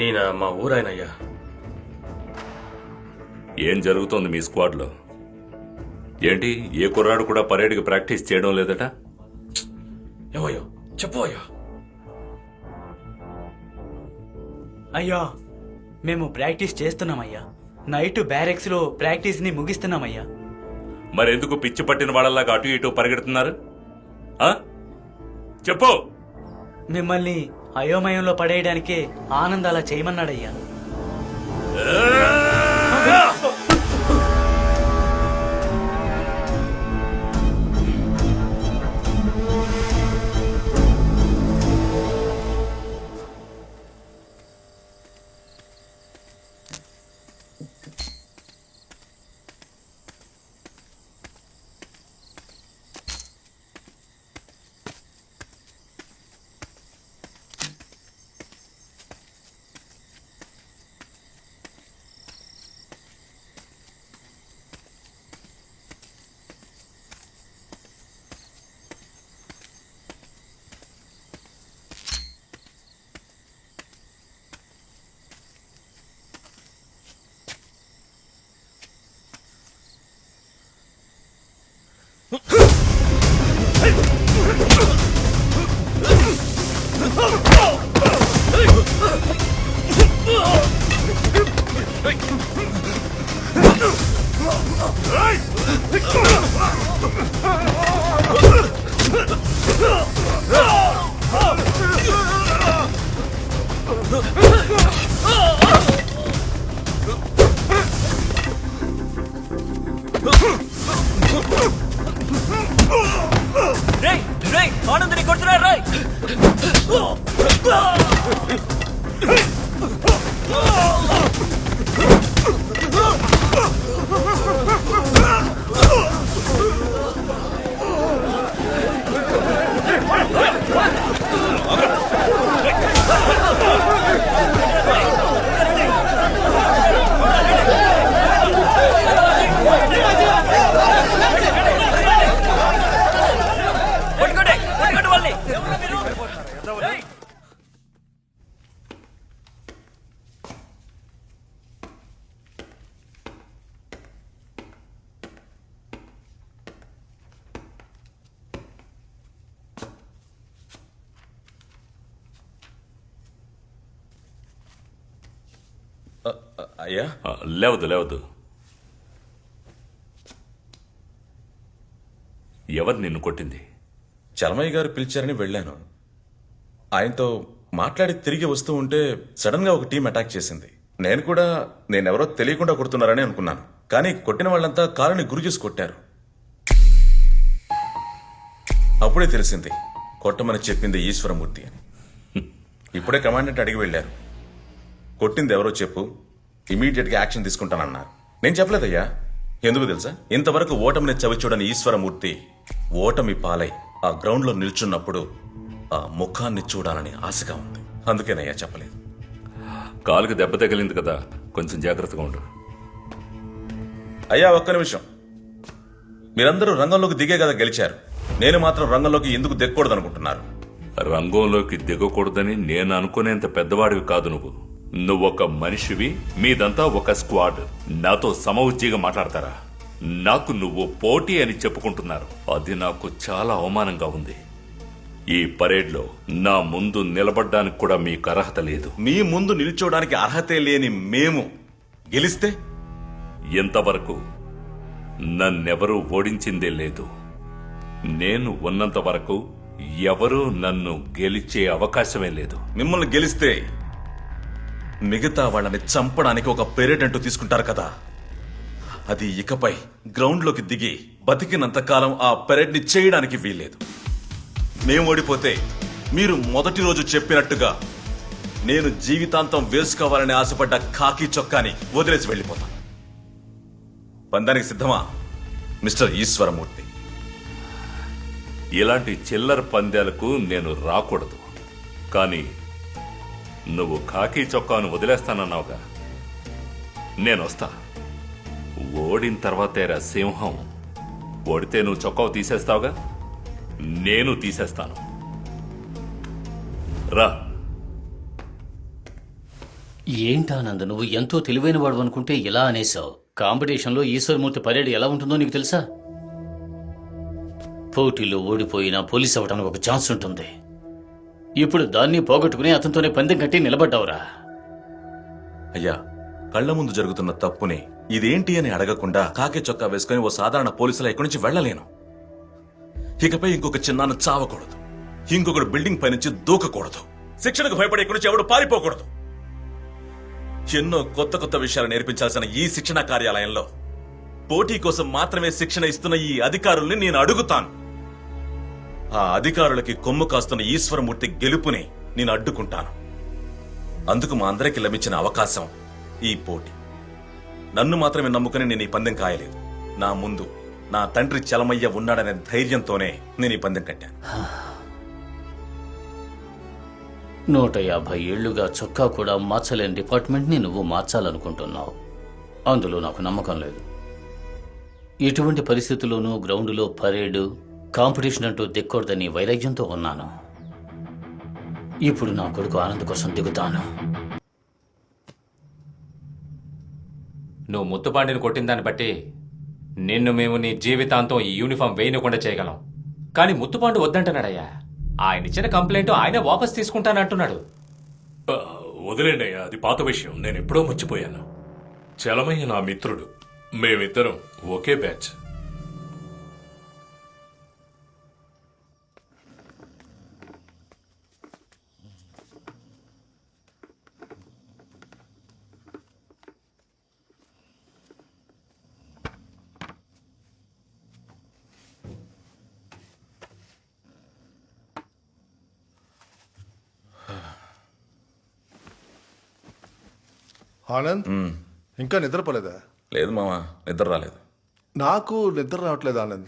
ఈయన మా ఊరాయనయ్యా. ఏం జరుగుతోంది మీ స్క్వాడ్లో? ఏంటి ఏ కుర్రాడు కూడా పరేడ్కి ప్రాక్టీస్ చేయడం లేదట? ఏమయ్యో? చెప్పు అయ్యా. అయ్యా మేము ప్రాక్టీస్ చేస్తున్నామయ్యా. నైట్ బ్యారెక్స్లో ప్రాక్టీస్ని ముగిస్తున్నామయ్యా. మరెందుకు పిచ్చి పట్టిన వాళ్ళలాగా అటు ఇటు పరిగెడుతున్నారు? ఆ? చెప్పు! మిమ్మల్ని అయోమయంలో పడేయడానికే ఆనంద్ అలా చేయమన్నాడయ్యా. రేయ్ రేయ్ ఆనందని కొడుతున్నారు రాయ్. అయ్యా ఆ, లేవదు లేవదు ఎవరు నిన్ను కొట్టింది? చలమయ్య గారు పిలిచారని వెళ్ళాను. ఆయనతో మాట్లాడి తిరిగి వస్తూ ఉంటే సడన్గా ఒక టీం అటాక్ చేసింది. నేను కూడా నేనెవరో తెలియకుండా కొడుతున్నారని అనుకున్నాను. కానీ కొట్టిన వాళ్ళంతా కారుని గురి చేసి కొట్టారు. అప్పుడే తెలిసింది కొట్టమని చెప్పింది ఈశ్వరమూర్తి అని. ఇప్పుడే కమాండెంట్ అడిగి వెళ్ళారు. కొట్టింది ఎవరో చెప్పు. ఇమీడియట్గా యాక్షన్ తీసుకుంటానన్నారు. నేను చెప్పలేదయ్యా. ఎందుకు తెలుసా? ఇంతవరకు ఓటమిని చవిచూడని ఈశ్వరమూర్తి ఓటమి పాలై ఆ గ్రౌండ్లో నిల్చున్నప్పుడు ఆ ముఖాన్ని చూడాలని ఆశగా ఉంది. అందుకేనయ్యా చెప్పలేదు. కాలుకి దెబ్బ తగిలింది కదా. కొంచెం జాగ్రత్తగా ఉండు. అయ్యా ఒక్క నిమిషం. మీరందరూ రంగంలోకి దిగే కదా గెలిచారు. నేను మాత్రం రంగంలోకి ఎందుకు దిగకూడదు అనుకుంటున్నారు రంగంలోకి దిగకూడదని నేను అనుకునేంత పెద్దవాడివి కాదు నువ్వు. నువ్వొక మనిషివి మీదంతా ఒక స్క్వాడ్. నాతో సమవుజ్జిగా మాట్లాడతారా? నాకు నువ్వు పోటీ అని చెప్పుకుంటున్నారు. అది నాకు చాలా అవమానంగా ఉంది. ఈ పరేడ్లో నా ముందు నిలబడ్డానికి కూడా మీకు అర్హత లేదు. మీ ముందు నిల్చోడానికి అర్హతే లేని మేము గెలిస్తే? ఇంతవరకు నన్నెవరూ ఓడించిందే లేదు. నేను ఉన్నంత వరకు ఎవరూ నన్ను గెలిచే అవకాశమే లేదు. మిమ్మల్ని గెలిస్తే మిగతా వాళ్ళని చంపడానికి ఒక పెరేటంటూ తీసుకుంటారు కదా. అది ఇకపై గ్రౌండ్లోకి దిగి బతికినంత కాలం ఆ పెరేడ్ని చేయడానికి వీల్లేదు. మేము ఓడిపోతే మీరు మొదటి రోజు చెప్పినట్టుగా నేను జీవితాంతం వేసుకోవాలని ఆశపడ్డ కాకి చొక్కాని వదిలేసి వెళ్ళిపోతాను పందానికి సిద్ధమా? మిస్టర్ ఈశ్వరమూర్తి. ఇలాంటి చిల్లర పందాలకు నేను రాకూడదు. కానీ నువ్వు కాకి చొక్కాను వదిలేస్తానన్నావుగా. నేను వస్తా ఓడిన తర్వాతేరా సింహం. ఓడితే నువ్వు చొక్కావు తీసేస్తావుగా? నేను తీసేస్తాను. రా. ఏంటానంద్ నువ్వు ఎంతో తెలివైన వాడు అనుకుంటే ఇలా అనేసావు కాంపిటీషన్లో ఈశ్వరమూర్తి పరేడ్ ఎలా ఉంటుందో నీకు తెలుసా? పోటీలో ఓడిపోయినా పోలీస్ అవ్వడానికి ఒక ఛాన్స్ ఉంటుంది. ఇప్పుడు దాన్ని పోగొట్టుకుని అతనితోనే పందెం కట్టి నిలబడ్డావురా. అయ్యా కళ్ళ ముందు జరుగుతున్న తప్పుని ఇదేంటి అని అడగకుండా కాకి చొక్కా వేసుకుని ఓ సాధారణ పోలీసులా ఇక్కడి నుంచి వెళ్ళలేను. ఇకపై ఇంకొక చిన్నాన్న చావకూడదు. ఇంకొకడు బిల్డింగ్ పైనుంచి దూకకూడదు. శిక్షణకు భయపడి ఇక్కడి నుంచి ఎవడు పారిపోకూడదు. ఎన్నో కొత్త కొత్త విషయాలు నేర్పించాల్సిన ఈ శిక్షణ కార్యాలయంలో పోటీ కోసం మాత్రమే శిక్షణ ఇస్తున్న ఈ అధికారుల్ని నేను అడుగుతాను. ఆ అధికారులకి కొమ్ము కాస్తున్న ఈశ్వరమూర్తి గెలుపుని నేను అడ్డుకుంటాను. అందుకు మా అందరికి లభించిన అవకాశం ఈ పోటీ. నన్ను మాత్రమే నమ్ముకుని నేను ఈ పందెం కాయలేదు. నా ముందు నా తండ్రి చలమయ్య ఉన్నాడనే ధైర్యంతోనే నేను ఈ పందెం కట్టాను. నూట యాభై ఏళ్ళుగా చొక్కా కూడా మార్చలేని డిపార్ట్మెంట్ని నువ్వు మార్చాలనుకుంటున్నావు. అందులో నాకు నమ్మకం లేదు. ఎటువంటి పరిస్థితుల్లోనూ గ్రౌండ్లో పరేడు కాంపిటీషన్ అంటూ దిక్కూడదని వైరాగ్యంతో ఉన్నాను. ఇప్పుడు నా కొడుకు ఆనంద్ కోసం దిగుతాను. నువ్వు ముత్తుపాండిని కొట్టిన దాన్ని బట్టి నిన్ను మేము నీ జీవితాంతం ఈ యూనిఫామ్ వేయకుండా చేయగలం. కానీ ముత్తుపాండు వద్దంటున్నాడయ్యా. ఆయన ఇచ్చిన కంప్లైంట్ ఆయనే వాపస్ తీసుకుంటానంటున్నాడు. వదిలేండి అయ్యా అది పాత విషయం. నేను ఎప్పుడో మర్చిపోయాను. చలమయ్య నా మిత్రుడు. మేమిద్దరం ఒకే బ్యాచ్. ఆనంద్ ఇంకా నిద్రపోలేదా? లేదు మామా నిద్ర రాలేదు. నాకు నిద్ర రావట్లేదు ఆనంద్.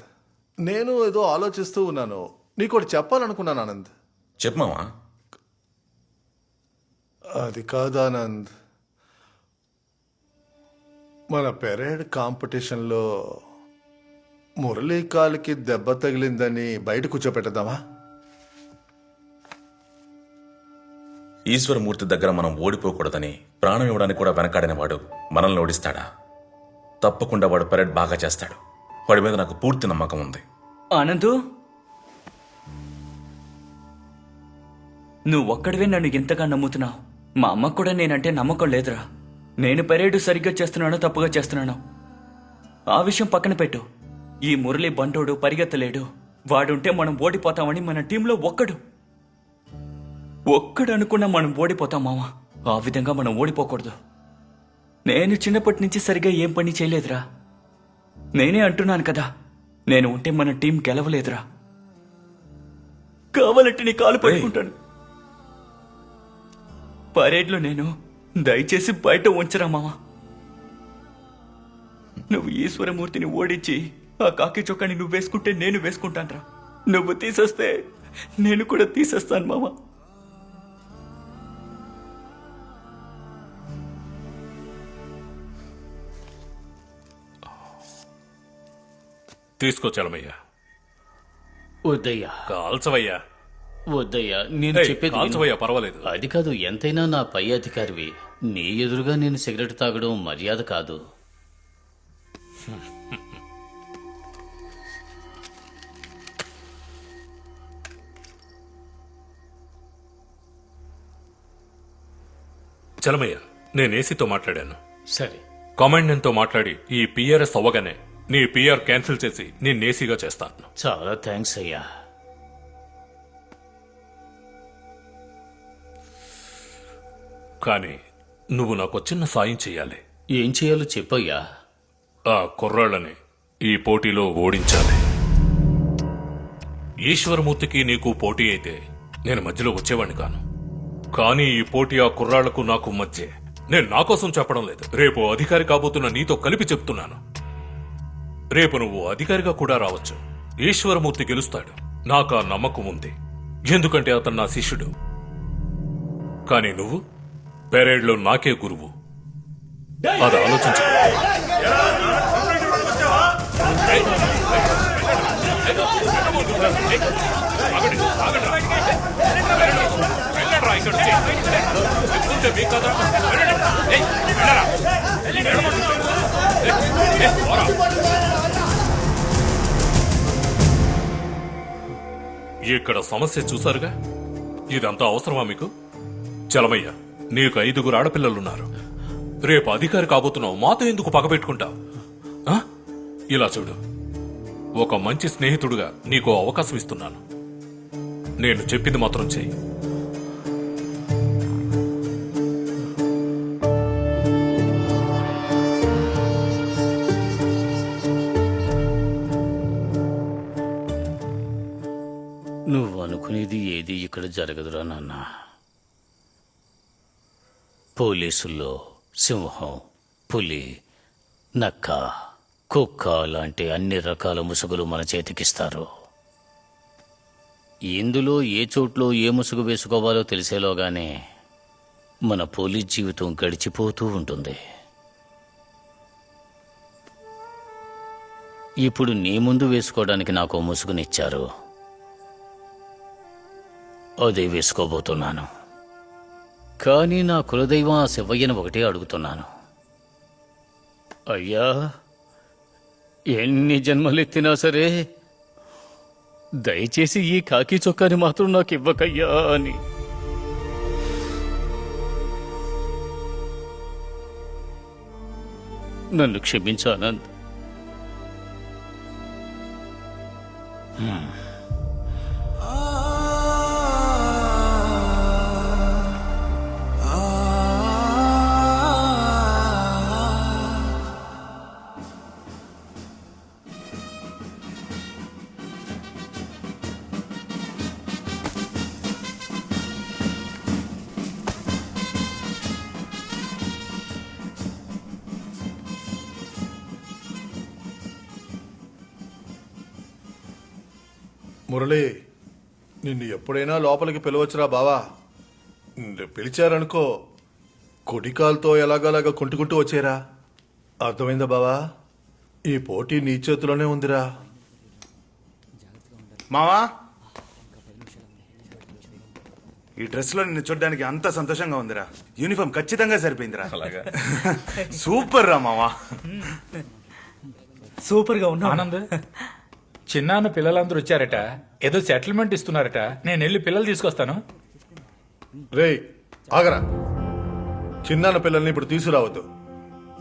నేను ఏదో ఆలోచిస్తూ ఉన్నాను. నీకు ఒకటి చెప్పాలనుకున్నాను ఆనంద్. చెప్పు మామా. అది కాదు ఆనంద్. మన పెరేడ్ కాంపిటీషన్లో మురళీ కాలికి దెబ్బ తగిలిందని బయట కూర్చోపెట్టదామా ఈశ్వరమూర్తి దగ్గర మనం ఓడిపోకూడదని ప్రాణం ఇవ్వడానికి కూడా వెనకాడిన వాడు మనల్ని ఓడిస్తాడా? తప్పకుండా వాడు పరేడ్ బాగా చేస్తాడు. వాడి మీద నాకు పూర్తి నమ్మకం ఉంది. ఆనందు? నువ్వు ఒక్కడివే నన్ను ఇంతగా నమ్ముతున్నావు. మా అమ్మకు కూడా నేనంటే నమ్మకం లేదురా. నేను పెరేడు సరిగ్గా చేస్తున్నానో తప్పుగా చేస్తున్నాను. ఆ విషయం పక్కన పెట్టు. ఈ మురళి బంటోడు పరిగెత్తలేడు. వాడుంటే మనం ఓడిపోతామని మన టీంలో ఒక్కడు. ఒక్కడు అనుకున్నా మనం ఓడిపోతాం మామ ఆ విధంగా మనం ఓడిపోకూడదు. నేను చిన్నప్పటి నుంచి సరిగా ఏం పని చేయలేదురా. నేనే అంటున్నాను కదా నేను ఉంటే మన టీం గెలవలేదురా. కావాలంటే నీ కాలు పట్టుకుంటాను. పరేడ్లో నేను దయచేసి బయట ఉంచరా మామ నువ్వు ఈశ్వరమూర్తిని ఓడించి ఆ కాకి చొక్కాని నువ్వు వేసుకుంటే నేను వేసుకుంటానురా. నువ్వు తీసేస్తే నేను కూడా తీసేస్తాను మామ తీసుకో చలమయ్య వద్దయ్యా. కాల్చవయ్యా. వద్దయ్యా నేను ఏయ్, చెప్పేది విను. కాల్చవయ్యా పర్వాలేదు. అది కాదు ఎంతైనా నా పై అధికారివి. నీ ఎదురుగా నేను సిగరెట్ తాగడం మర్యాద కాదు. చలమయ్య నేను ఏసీతో మాట్లాడాను. సరే. కమాండెంట్తో మాట్లాడి ఈ పిఆర్ఎస్ అవ్వగానే నీ పిఆర్ క్యాన్సిల్ చేసి నేను ఏసీగా చేస్తాను చాలా థ్యాంక్స్ అయ్యా. కానీ నువ్వు నాకు చిన్న సాయం చేయాలి ఏం చేయాలో చెప్పయ్యా. ఆ కుర్రాళ్ళని ఈ పోటీలో ఓడించాలి. ఈశ్వరమూర్తికి నీకు పోటీ అయితే నేను మధ్యలో వచ్చేవాడిని కాను. కానీ ఈ పోటీ ఆ కుర్రాళ్ళకు నాకు మధ్య. నేను నా కోసం చెప్పడం లేదు. రేపు అధికారి కాబోతున్న నీతో కలిపి చెప్తున్నాను. రేపు నువ్వు అధికారిగా కూడా రావచ్చు ఈశ్వరమూర్తి గెలుస్తాడు నాకు ఆ నమ్మకం ఉంది ఎందుకంటే అతను నా శిష్యుడు కానీ నువ్వు పెరేడ్లో నాకే గురువు అది ఆలోచించు ఇక్కడ కదా. ఇక్కడ సమస్య చూసారుగా ఇదంతా అవసరమా మీకు? చలమయ్య నీకు ఐదుగురు ఆడపిల్లలున్నారు. రేపు అధికారి కాబోతున్నావు మాతో ఎందుకు పగబెట్టుకుంటావు ఆ? ఇలా చూడు. ఒక మంచి స్నేహితుడుగా నీకు అవకాశం ఇస్తున్నాను. నేను చెప్పింది మాత్రం చెయ్యి. ఏది జరగదురా నాన్న. పోలీసుల్లో సింహం పులి నక్క కుక్క లాంటి అన్ని రకాల ముసుగులు మన చేతికిస్తారు. ఇందులో ఏ చోట్లో ఏ ముసుగు వేసుకోవాలో తెలిసేలోగానే మన పోలీస్ జీవితం గడిచిపోతూ ఉంటుంది. ఇప్పుడు నీ ముందు వేసుకోవడానికి నాకు ఓ ముసుగునిచ్చారు. అదే వేసుకోబోతున్నాను. కానీ నా కులదైవం ఆ శివయ్యను ఒకటే అడుగుతున్నాను. అయ్యా ఎన్ని జన్మలెత్తినా సరే దయచేసి ఈ కాకి చొక్కాని మాత్రం నాకు ఇవ్వకయ్యా అని. నన్ను క్షమించు ఆనంద్ మురళి నిన్ను ఎప్పుడైనా లోపలికి పిలవచ్చురా బావా. నిన్ను పిలిచారనుకో కుడికాలతో ఎలాగలాగా కుంటుకుంటూ వచ్చేరా. అర్థమైందా బావా? ఈ పోటీ నీ చేతిలోనే ఉందిరా. మావా ఈ డ్రెస్లో నిన్ను చూడడానికి అంత సంతోషంగా ఉందిరా. యూనిఫామ్ ఖచ్చితంగా సరిపోయిందిరా. అలాగా. సూపర్ రా మావా. సూపర్గా ఉన్నావు. ఆనంద్ చిన్నాన్న పిల్లలందరూ వచ్చారట. ఏదో సెటిల్మెంట్ ఇస్తున్నారట. నేను వెళ్ళి పిల్లలు తీసుకొస్తాను. రేయ్ ఆగరా. చిన్నాన్న పిల్లల్ని ఇప్పుడు తీసుకురావద్దు.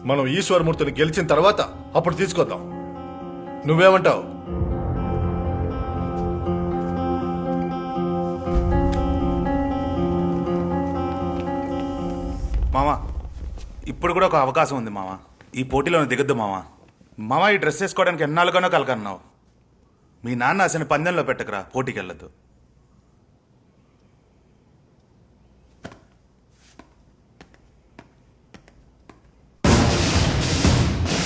మనం ఈశ్వరమూర్తిని గెలిచిన తర్వాత అప్పుడు తీసుకొద్దాం. నువ్వేమంటావు? మావా ఇప్పుడు కూడా ఒక అవకాశం ఉంది మావా ఈ పోటీలో దిగద్దు మావా మావా ఈ డ్రెస్ వేసుకోవడానికి ఎన్నాళ్ళుగానో కలకన్నావు. మీ నాన్న అసలు పందెంలో పెట్టకరా పోటీకి